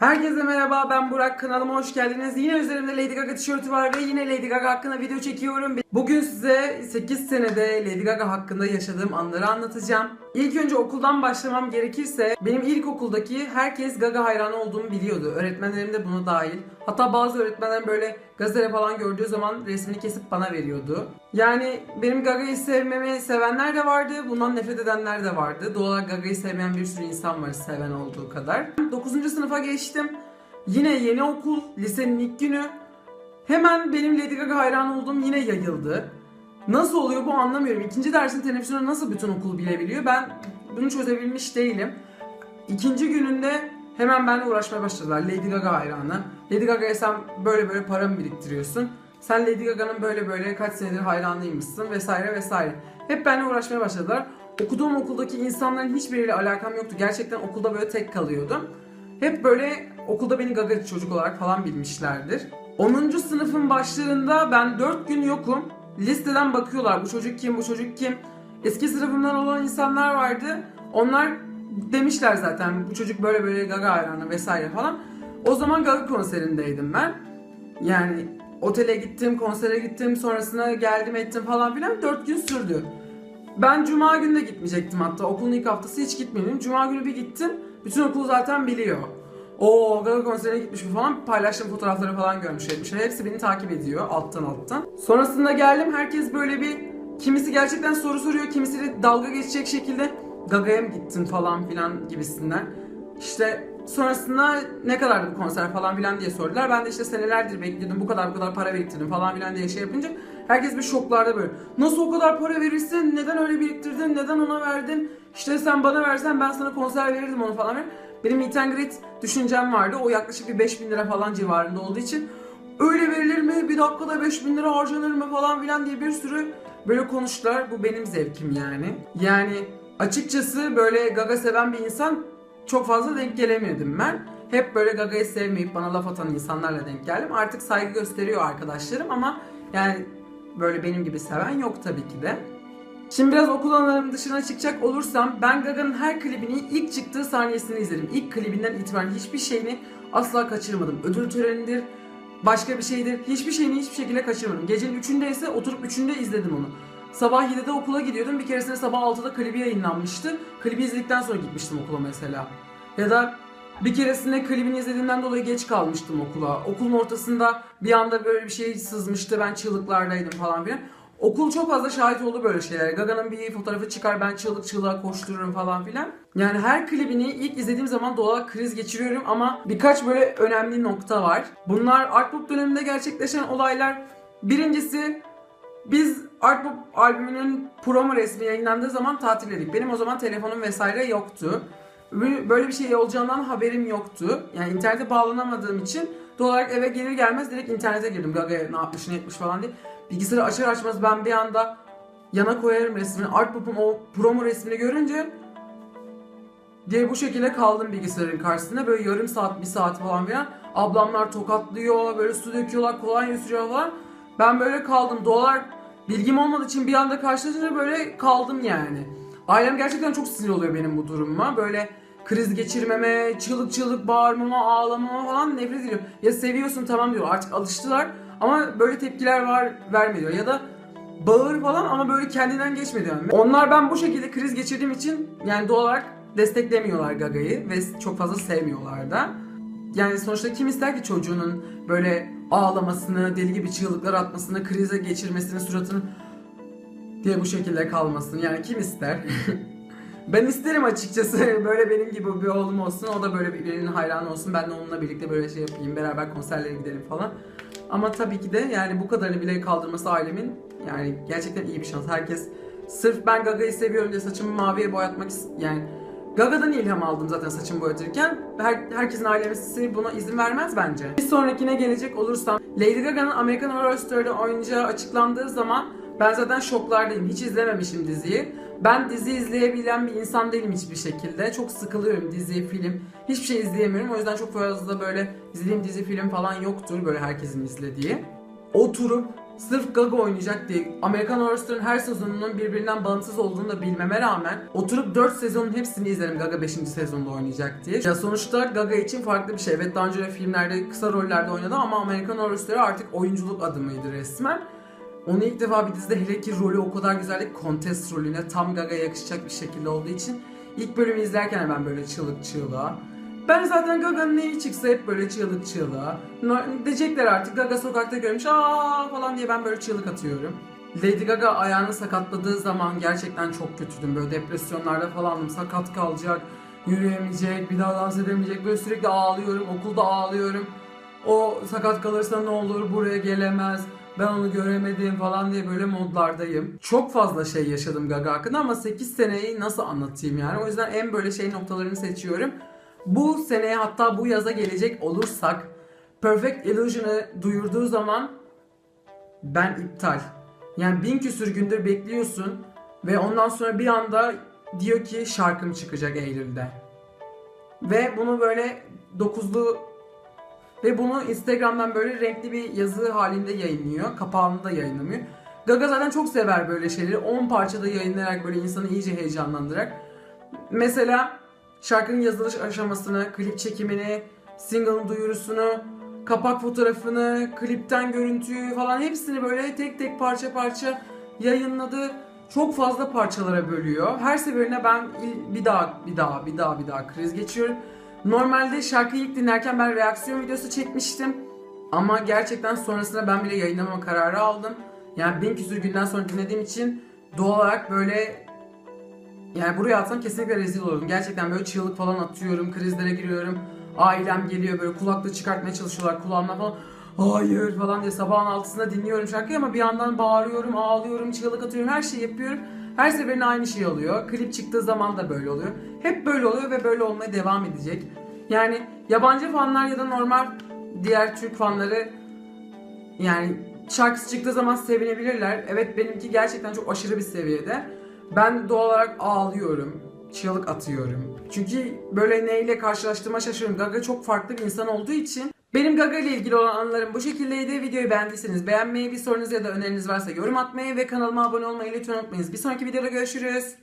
Herkese merhaba ben Burak kanalıma hoş geldiniz. Yine üzerimde Lady Gaga tişörtü var ve yine Lady Gaga hakkında video çekiyorum. Bugün size 8 senede Lady Gaga hakkında yaşadığım anları anlatacağım. İlk önce okuldan başlamam gerekirse benim ilkokuldaki herkes Gaga hayranı olduğumu biliyordu. Öğretmenlerim de buna dahil. Hatta bazı öğretmenler böyle gazete falan gördüğü zaman resmini kesip bana veriyordu. Yani benim Gaga'yı sevmemi sevenler de vardı, bundan nefret edenler de vardı. Doğal olarak Gaga'yı sevmeyen bir sürü insan var seven olduğu kadar. 9. sınıfa geçtim. Yine yeni okul, lisenin ilk günü. Hemen benim Lady Gaga hayran olduğum yine yayıldı. Nasıl oluyor bu anlamıyorum. İkinci dersin teneffüsünü nasıl bütün okul bilebiliyor? Ben bunu çözebilmiş değilim. İkinci gününde hemen benimle uğraşmaya başladılar. Lady Gaga hayranı. Lady Gaga'ya sen böyle böyle para mı biriktiriyorsun? Sen Lady Gaga'nın böyle böyle kaç senedir hayranıymışsın vesaire vesaire. Hep benimle uğraşmaya başladılar. Okuduğum okuldaki insanların hiçbiriyle alakam yoktu. Gerçekten okulda böyle tek kalıyordum. Hep böyle okulda beni Gaga çocuk olarak falan bilmişlerdir. 10. sınıfın başlarında ben 4 gün yokum. Listeden bakıyorlar bu çocuk kim bu çocuk kim. Eski sınıfımdan olan insanlar vardı. Onlar demişler zaten bu çocuk böyle böyle Gaga hayranı vesaire falan. O zaman Gaga konserindeydim ben. Yani otele gittim, konsere gittim, sonrasında geldim ettim falan filan 4 gün sürdü. Ben cuma günü de gitmeyecektim hatta okulun ilk haftası hiç gitmedim. Cuma günü bir gittim. Bütün okul zaten biliyor. O Gaga konserine gitmiş bu falan paylaştığım fotoğrafları falan görmüş etmişler. Hepsi beni takip ediyor alttan alttan. Sonrasında geldim herkes böyle bir kimisi gerçekten soru soruyor, kimisi de dalga geçecek şekilde Gaga'ya mı gittin falan filan gibisinden. İşte sonrasında ne kadardı bu konser falan filan diye sordular. Ben de işte senelerdir bekliyordum bu kadar bu kadar para biriktirdim falan filan diye şey yapınca herkes bir şoklarda böyle. Nasıl o kadar para verirsin? Neden öyle biriktirdin? Neden ona verdin? İşte sen bana versen ben sana konser verirdim onu falan. Benim meet and greet düşüncem vardı. O yaklaşık bir 5000 lira falan civarında olduğu için öyle verilir mi? Bir dakikada 5000 lira harcanır mı falan filan diye bir sürü böyle konuştular. Bu benim zevkim yani. Yani açıkçası böyle Gaga seven bir insan çok fazla denk gelemedim ben. Hep böyle Gaga'yı sevmeyip bana laf atan insanlarla denk geldim. Artık saygı gösteriyor arkadaşlarım ama yani böyle benim gibi seven yok tabii ki de. Şimdi biraz okul anılarım dışına çıkacak olursam ben Gaga'nın her klibini ilk çıktığı saniyesini izledim. İlk klibinden itibaren hiçbir şeyini asla kaçırmadım. Ödül törenidir, başka bir şeydir. Hiçbir şeyini hiçbir şekilde kaçırmadım. Gecenin üçünde ise oturup üçünde izledim onu. Sabah 7'de okula gidiyordum. Bir keresinde sabah 6'da klibi yayınlanmıştı. Klibi izledikten sonra gitmiştim okula mesela. Ya da bir keresinde klibini izlediğimden dolayı geç kalmıştım okula. Okulun ortasında bir anda böyle bir şey sızmıştı. Ben çığlıklardaydım falan filan. Okul çok fazla şahit oldu böyle şeyler. Gaga'nın bir fotoğrafı çıkar ben çığlık çığlığa koştururum falan filan. Yani her klibini ilk izlediğim zaman doğal kriz geçiriyorum ama birkaç böyle önemli nokta var. Bunlar Art Pop döneminde gerçekleşen olaylar. Birincisi biz Art Pop albümünün promo resmi yayınlandığı zaman tatildeydik. Benim o zaman telefonum vesaire yoktu. Böyle bir şey olacağından haberim yoktu. Yani internete bağlanamadığım için doğal olarak eve gelir gelmez direkt internete girdim. Gaga'ya ne yapmış ne etmiş falan diye. Bilgisayarı açar açmaz ben bir anda yana koyarım resmini. Art Pop'un o promo resmini görünce diye bu şekilde kaldım bilgisayarın karşısında. Böyle yarım saat, bir saat falan filan. Ablamlar tokatlıyor, böyle su döküyorlar, kolonya sürüyor falan. Ben böyle kaldım. Olarak bilgim olmadığı için bir anda karşılaşınca böyle kaldım yani. Ailem gerçekten çok sinir oluyor benim bu durumuma. Böyle kriz geçirmeme, çığlık çığlık bağırmama, ağlamama falan nefret ediyor. Ya seviyorsun tamam diyor artık alıştılar ama böyle tepkiler var vermiyor ya da bağır falan ama böyle kendinden geçmedi yani. Onlar ben bu şekilde kriz geçirdiğim için yani doğal olarak desteklemiyorlar Gaga'yı ve çok fazla sevmiyorlar da. Yani sonuçta kim ister ki çocuğunun böyle ağlamasını, deli gibi çığlıklar atmasını, krize geçirmesini, suratını diye bu şekilde kalmasını. Yani kim ister? ben isterim açıkçası böyle benim gibi bir oğlum olsun. O da böyle birinin hayranı olsun. Ben de onunla birlikte böyle şey yapayım. Beraber konserlere gidelim falan. Ama tabii ki de yani bu kadarını bile kaldırması ailemin yani gerçekten iyi bir şans. Herkes sırf ben Gaga'yı seviyorum diye saçımı maviye boyatmak yani Gaga'dan ilham aldım zaten saçımı boyatırken. Her, herkesin ailesi buna izin vermez bence. Bir sonrakine gelecek olursam Lady Gaga'nın American Horror Story'de oynayacağı açıklandığı zaman ben zaten şoklardayım. Hiç izlememişim diziyi. Ben dizi izleyebilen bir insan değilim hiçbir şekilde. Çok sıkılıyorum dizi, film. Hiçbir şey izleyemiyorum. O yüzden çok fazla böyle izlediğim dizi, film falan yoktur böyle herkesin izlediği. Oturup sırf Gaga oynayacak diye Amerikan Horror Story'nin her sezonunun birbirinden bağımsız olduğunu da bilmeme rağmen oturup 4 sezonun hepsini izlerim Gaga 5. sezonda oynayacak diye. Ya sonuçta Gaga için farklı bir şey. Evet daha önce de filmlerde kısa rollerde oynadı ama Amerikan Horror Story artık oyunculuk adımıydı resmen. Onu ilk defa bir dizide hele ki rolü o kadar güzeldi ki Contest rolüne tam Gaga yakışacak bir şekilde olduğu için ilk bölümü izlerken ben böyle çığlık çığlığa ben zaten Gaga'nın neyi çıksa hep böyle çığlık çığlığa. Diyecekler artık Gaga sokakta görmüş aa falan diye ben böyle çığlık atıyorum. Lady Gaga ayağını sakatladığı zaman gerçekten çok kötüydüm. Böyle depresyonlarda falandım. Sakat kalacak, yürüyemeyecek, bir daha dans edemeyecek. Böyle sürekli ağlıyorum, okulda ağlıyorum. O sakat kalırsa ne olur, buraya gelemez, ben onu göremedim falan diye böyle modlardayım. Çok fazla şey yaşadım Gaga hakkında ama 8 seneyi nasıl anlatayım yani. O yüzden en böyle şey noktalarını seçiyorum. Bu seneye hatta bu yaza gelecek olursak Perfect Illusion'ı duyurduğu zaman ben iptal. Yani bin küsür gündür bekliyorsun ve ondan sonra bir anda diyor ki şarkım çıkacak Eylül'de. Ve bunu böyle dokuzlu ve bunu Instagram'dan böyle renkli bir yazı halinde yayınlıyor. Kapağını da yayınlamıyor. Gaga zaten çok sever böyle şeyleri. 10 parçada yayınlayarak böyle insanı iyice heyecanlandırarak. Mesela şarkının yazılış aşamasını, klip çekimini, single'ın duyurusunu, kapak fotoğrafını, klipten görüntüyü falan hepsini böyle tek tek parça parça yayınladı. Çok fazla parçalara bölüyor. Her seferinde ben bir daha bir daha bir daha bir daha kriz geçiyorum. Normalde şarkıyı ilk dinlerken ben reaksiyon videosu çekmiştim. Ama gerçekten sonrasında ben bile yayınlamama kararı aldım. Yani bin küsür günden sonra dinlediğim için doğal olarak böyle yani buraya atsam kesinlikle rezil olurum. Gerçekten böyle çığlık falan atıyorum, krizlere giriyorum. Ailem geliyor böyle kulaklığı çıkartmaya çalışıyorlar kulağımdan falan. Hayır falan diye sabahın altısında dinliyorum şarkıyı ama bir yandan bağırıyorum, ağlıyorum, çığlık atıyorum, her şeyi yapıyorum. Her seferinde aynı şey oluyor. Klip çıktığı zaman da böyle oluyor. Hep böyle oluyor ve böyle olmaya devam edecek. Yani yabancı fanlar ya da normal diğer Türk fanları yani şarkısı çıktığı zaman sevinebilirler. Evet benimki gerçekten çok aşırı bir seviyede. Ben doğal olarak ağlıyorum. Çığlık atıyorum. Çünkü böyle neyle karşılaştığıma şaşırıyorum. Gaga çok farklı bir insan olduğu için benim Gaga ile ilgili olan anılarım bu şekildeydi. Videoyu beğendiyseniz beğenmeyi, bir sorunuz ya da öneriniz varsa yorum atmayı ve kanalıma abone olmayı lütfen unutmayınız. Bir sonraki videoda görüşürüz.